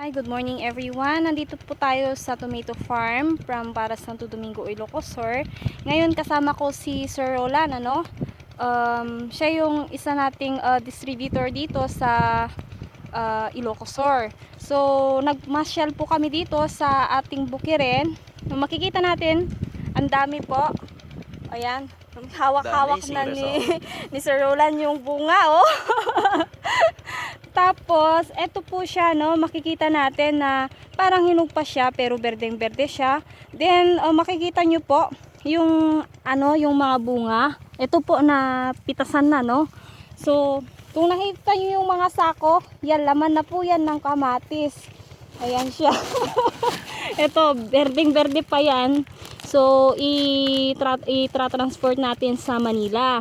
Hi, good morning everyone. Nandito po tayo sa tomato farm from para Santo Domingo, Ilocosur. Ngayon kasama ko si Sir Roland, ano? Um, siya yung isa nating uh, distributor dito sa uh, Ilocosur. So, nagmasyal po kami dito sa ating bukirin. Kung makikita natin, ang dami po. Ayan, hawak-hawak na ni, ni Sir Roland yung bunga, oh. Tapos, eto po siya, no, makikita natin na parang hinog pa siya pero berdeng-berde siya. Then, uh, makikita nyo po yung ano, yung mga bunga. Ito po na pitasan na, no. So, kung nakita nyo yung mga sako, yan, laman na po yan ng kamatis. Ayan siya. ito, berdeng-berde pa yan. So, i-tra- i-transport natin sa Manila.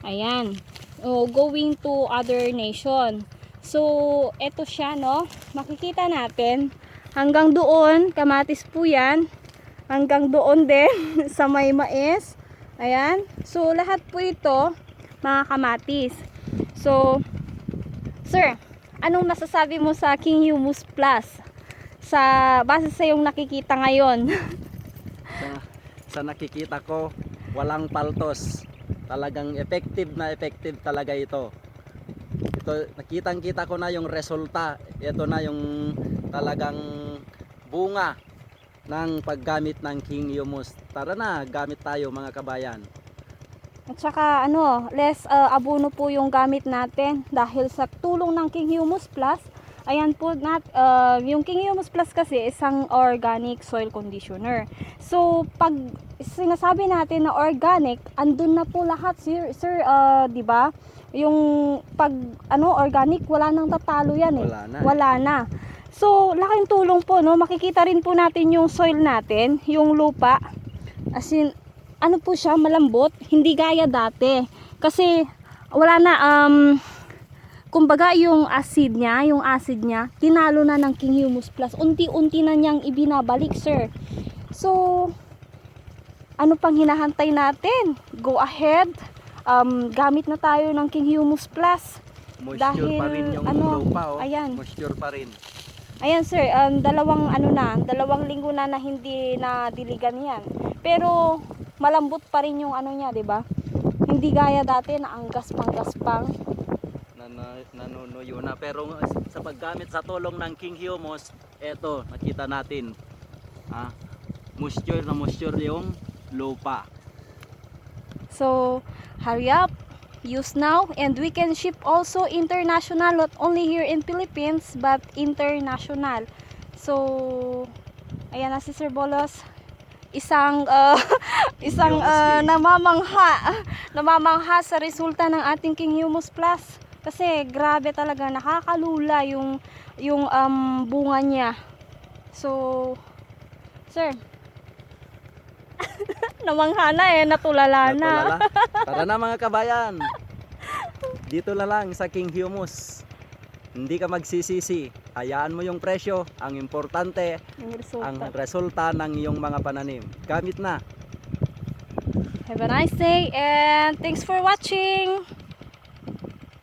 Ayan. Oh, going to other nation. So, eto siya, no? Makikita natin. Hanggang doon, kamatis po yan. Hanggang doon din, sa may mais. Ayan. So, lahat po ito, mga kamatis. So, sir, anong masasabi mo sa King Humus Plus? Sa, base sa yung nakikita ngayon. Sa, sa nakikita ko, walang paltos. Talagang effective na effective talaga ito. Ito, nakitang kita ko na yung resulta. Ito na yung talagang bunga ng paggamit ng King Humus. Tara na, gamit tayo mga kabayan. At saka ano, less uh, abono po yung gamit natin dahil sa tulong ng King Humus Plus. Ayan po nat uh, yung King Humus Plus kasi isang organic soil conditioner. So pag sinasabi natin na organic, andun na po lahat sir, sir uh, 'di ba? Yung pag ano organic, wala nang tatalo yan eh. Wala na. Wala na. So, laking tulong po, no? Makikita rin po natin yung soil natin, yung lupa. As in, ano po siya, malambot, hindi gaya dati. Kasi, wala na, um, kumbaga yung acid niya, yung acid niya, tinalo na ng King Humus Plus. Unti-unti na niyang ibinabalik, sir. So, ano pang hinahantay natin? Go ahead. Um, gamit na tayo ng King Humus Plus. Moisture Dahil, pa rin yung ano, lupa. Oh. ayan. Moisture pa rin. Ayan sir, um, dalawang ano na, dalawang linggo na na hindi na diligan yan. Pero malambot pa rin yung ano niya, 'di ba? Hindi gaya dati na ang gaspang-gaspang. Na, na, nanunuyo na pero sa paggamit sa tulong ng King Humus eto nakita natin ah, moisture na moisture yung lupa So, hurry up, use now, and we can ship also international, not only here in Philippines, but international. So, ayan na si Sir Bolos. Isang, uh, isang uh, namamangha, namamangha sa resulta ng ating King Humus Plus. Kasi grabe talaga, nakakalula yung, yung um, bunga niya. So, Sir, namangha na eh, natulala na. Natulala. tara na mga kabayan dito na lang sa King Humus hindi ka magsisisi hayaan mo yung presyo ang importante Yung resulta. ang resulta ng iyong mga pananim gamit na Have a nice day and thanks for watching.